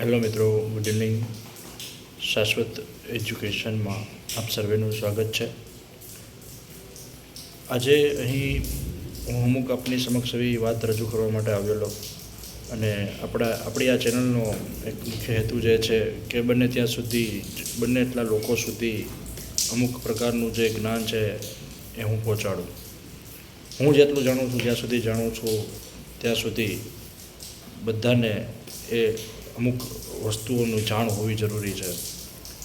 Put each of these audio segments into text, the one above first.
Hello મિત્રો good evening. શાશ્વત એજ્યુકેશનમાં આપ સર્વેનું સ્વાગત છે. આજે અહીં હું અમુક આપની સમક્ષ એવી વાત રજૂ કરવા માટે આવેલો અને આપણા, આપણી આ ચેનલનો એક મુખ્ય હેતુ જે છે કે બને ત્યાં સુધી, બંને એટલા લોકો સુધી અમુક પ્રકારનું જે જ્ઞાન છે એ હું પહોંચાડું. હું જેટલું જાણું છું, જ્યાં સુધી જાણું છું, ત્યાં સુધી બધાને એ અમુક વસ્તુઓનું જાણ હોવી જરૂરી છે.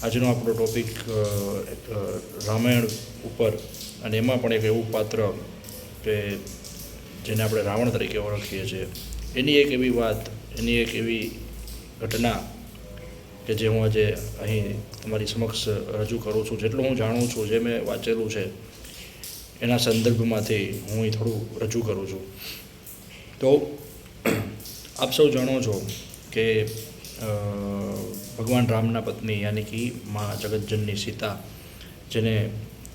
આજનો આપણો ટોપિક રામાયણ ઉપર અને એમાં પણ એક એવું પાત્ર કે જેને આપણે રાવણ તરીકે ઓળખીએ છીએ. એની એક એવી વાત, એની એક એવી ઘટના કે જે હું આજે અહીં તમારી સમક્ષ રજૂ કરું છું. જેટલું હું જાણું છું, જે મેં વાંચેલું છે, એના સંદર્ભમાંથી હું અહીં થોડું રજૂ કરું છું. તો, આપ સૌ જાણો છો કે ભગવાન રામના પત્ની યાની કે મા જગતજનની સીતા, જેને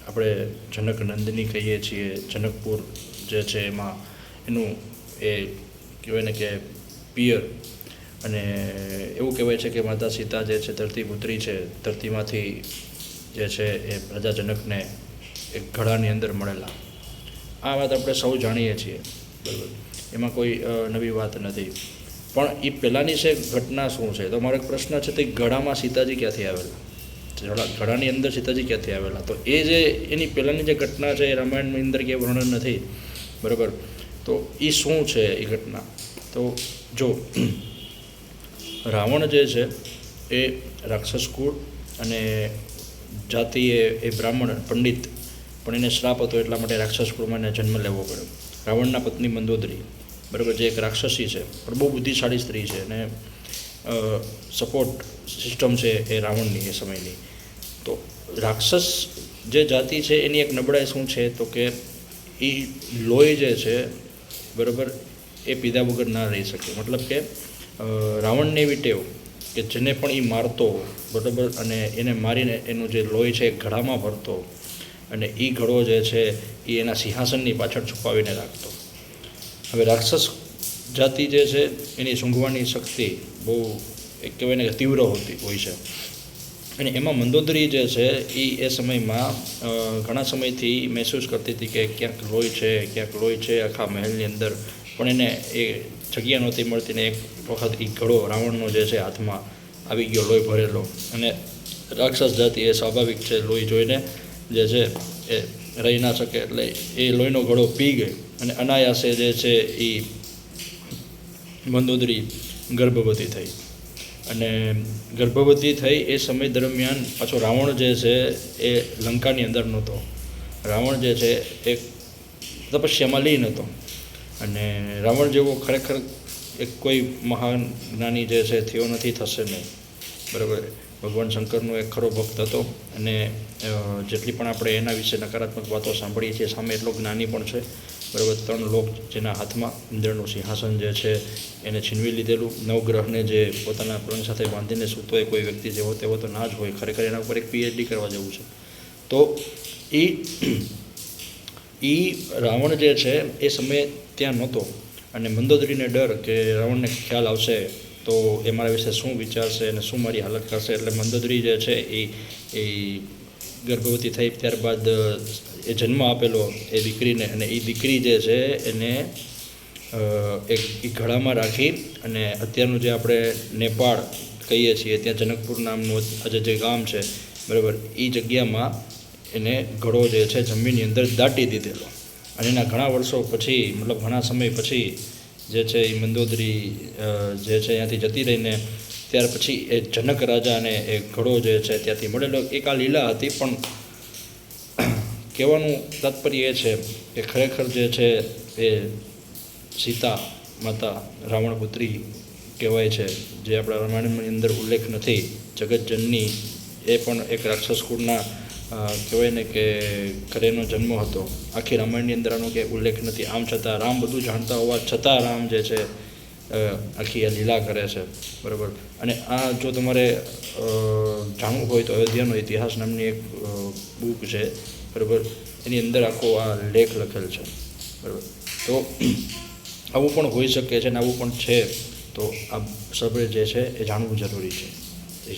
આપણે જનક નંદિની કહીએ છીએ, જનકપુર જે છે એમાં, એનું એ કહેવાય ને કે પિયર. અને એવું કહેવાય છે કે માતા સીતા જે છે ધરતીપુત્રી છે, ધરતીમાંથી જે છે એ પ્રજા જનકને એક ઘડાની અંદર મળેલા. આ વાત આપણે સૌ જાણીએ છીએ. બરાબર. એમાં કોઈ નવી વાત નથી. પણ એ પહેલાંની છે ઘટના શું છે? તો મારો એક પ્રશ્ન છે, તે ગળામાં સીતાજી ક્યાંથી આવેલા? ગળાની અંદર સીતાજી ક્યાંથી આવેલા? તો એ જે એની પહેલાંની જે ઘટના છે, એ રામાયણની અંદર ક્યાંય વર્ણન નથી? બરાબર? તો એ શું છે એ ઘટના? તો જો, રાવણ જે છે, એ રાક્ષસ કુળ અને જાતિ એ એ બ્રાહ્મણ, પંડિત, પણ એને શ્રાપ હતો એટલા માટે રાક્ષસ કુળમાં એને જન્મ લેવો પડ્યો. રાવણના પત્ની મંદોદરી. બરાબર, જે એક રાક્ષસી છે. પણ બહુ બુદ્ધિશાળી સ્ત્રી છે અને સપોર્ટ સિસ્ટમ છે એ રાવણની એ સમયની. તો રાક્ષસ જે જાતિ છે એની એક નબળાઈ શું છે? તો કે એ લોહી જે છે, બરાબર, એ પીધા વગર ના રહી શકે. મતલબ કે રાવણને એવી ટેવ કે જેને પણ એ મારતો, બરાબર, અને એને મારીને એનું જે લોહી છે એ ઘડામાં ભરતો, અને એ ઘડો જે છે એ એના સિંહાસનની પાછળ છુપાવીને રાખતો. હવે રાક્ષસ જાતિ જે છે, એની સૂંઘવાની શક્તિ બહુ એક કહેવાય ને કે તીવ્ર હોતી હોય છે. અને એમાં મંદોદરી જે છે એ એ સમયમાં ઘણા સમયથી મહેસૂસ કરતી હતી કે ક્યાંક લોહી છે, ક્યાંક લોહી છે આખા મહેલની અંદર. પણ એને એ જગ્યા નહોતી મળતી ને એક વખત એ ઘડો રાવણનો જે છે હાથમાં આવી ગયો, લોહી ભરેલો. અને રાક્ષસ જાતિ એ સ્વાભાવિક છે, લોહી જોઈને જે છે, એ રહી ના શકે એટલે એ લોહીનો ઘડો પી ગઈ અને અનાયાસે જે છે એ મંદોદરી ગર્ભવતી થઈ. અને ગર્ભવતી થઈ એ સમય દરમિયાન પાછો રાવણ જે છે એ લંકાની અંદર નહોતો. રાવણ જે છે એ તપસ્યામાં લીન હતો. અને રાવણ જેવો ખરેખર એક કોઈ મહાન જ્ઞાની જે છે થયો નથી, થશે નહીં. બરાબર? ભગવાન શંકરનો એક ખરો ભક્ત હતો અને જેટલી પણ આપણે એના વિશે નકારાત્મક વાતો સાંભળીએ છીએ, સામે એટલો જ્ઞાની પણ છે. બરાબર ત્રણ લોક જેના હાથમાં ઇન્દ્રનું સિંહાસન જે છે, એને છીનવી લીધેલું. નવગ્રહને જે પોતાના પ્રણ સાથે બાંધીને સૂતો હોય કોઈ વ્યક્તિ જેવો તેવો તો ના જ હોય. ખરેખર એના ઉપર એક પીએચડી કરવા જેવું છે. તો એ એ રાવણ જે છે, એ સમયે ત્યાં નહોતો. અને મંદોદરીને ડર કે રાવણને ખ્યાલ આવશે તો એ મારા વિશે શું વિચારશે અને શું મારી હાલત કરશે? એટલે મંદોદરી જે છે, એ એ ગર્ભવતી થઈ ત્યારબાદ એ જન્મ આપેલો એ દીકરીને અને એ દીકરી જે છે એને એક ઘડામાં રાખી અને અત્યારનું જે આપણે નેપાળ કહીએ છીએ, ત્યાં જનકપુર નામનું આજે જે ગામ છે, બરાબર એ જગ્યામાં એને ઘડો જે છે જમીનની અંદર દાટી દીધેલો. અને એના ઘણા વર્ષો પછી, મતલબ ઘણા સમય પછી જે છે એ મંદોદરી જે છે ત્યાંથી જતી રહીને ત્યાર પછી એ જનક રાજાને એ ઘડો જે છે ત્યાંથી મળેલો. એક આ લીલા હતી, પણ કહેવાનું તાત્પર્ય એ છે કે ખરેખર જે છે એ સીતા માતા રાવણ પુત્રી કહેવાય છે, જે આપણા રામાયણની અંદર ઉલ્લેખ નથી. જગતજનની એ પણ એક રાક્ષસ કુળના કહેવાય ને કે ઘરેનો જન્મ હતો. આખી રામાયણની અંદર આનો કે ઉલ્લેખ નથી. આમ છતાં રામ બધું જાણતા હોવા છતાં રામ જે છે આખી આ લીલા કરે છે. બરાબર? અને આ જો તમારે જાણવું હોય તો અયોધ્યાનો ઇતિહાસ નામની એક બુક છે. બરાબર? એની અંદર આખો આ લેખ લખેલ છે. બરાબર? તો આવું પણ હોઈ શકે છે ને આવું પણ છે. તો આ સભ્ય જે છે એ જાણવું જરૂરી છે.